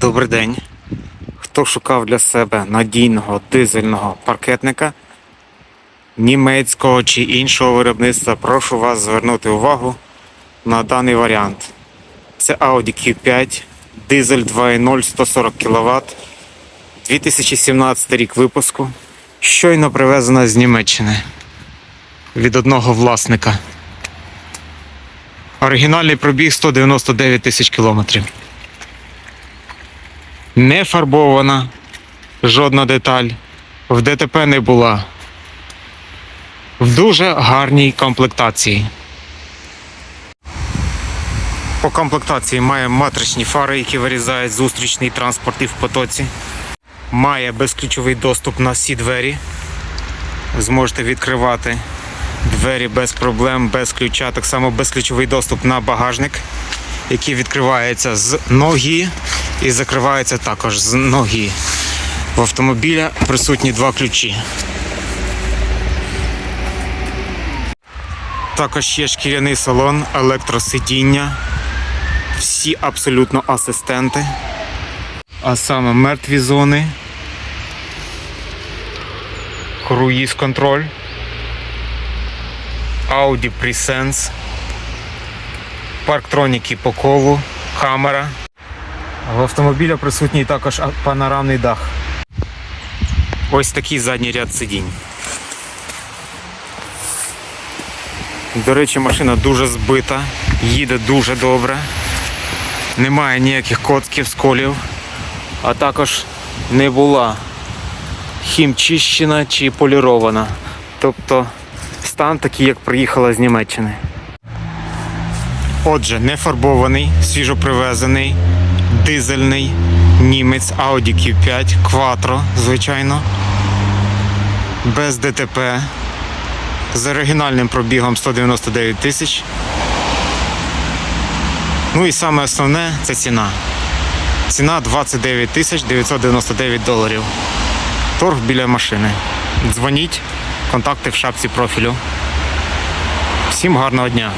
Добрий день. Хто шукав для себе надійного дизельного паркетника німецького чи іншого виробництва, прошу вас звернути увагу на даний варіант. Це Audi Q5, дизель 2.0 140 кВт, 2017 рік випуску. Щойно привезена з Німеччини від одного власника. Оригінальний пробіг 199 тисяч кілометрів не фарбована жодна деталь. В ДТП не була. В дуже гарній комплектації. По комплектації має матричні фари, які вирізають зустрічний транспорт і в потоці. Має безключовий доступ на всі двері. Зможете відкривати двері без проблем, без ключа. Так само безключовий доступ на багажник, який відкривається з ноги і закривається також з ноги. В автомобіля присутні два ключі. Також є шкіряний салон, електросидіння, всі абсолютно асистенти, а саме мертві зони, круїз контроль, Audi Presense, парктроніки по колу, камера. В автомобіля присутній також панорамний дах. Ось такий задній ряд сидінь. До речі, машина дуже збита, їде дуже добре. Немає ніяких коцків, сколів, а також не була хімчищена чи полірована. Тобто стан такий, як приїхала з Німеччини. Отже, не фарбований, свіжопривезений, дизельний німець Audi Q5 Quattro, звичайно, без ДТП, з оригінальним пробігом 199 тисяч. Ну і саме основне це ціна. Ціна 29 тисяч 999 доларів. Торг біля машини. Дзвоніть, контакти в шапці профілю. Всім гарного дня!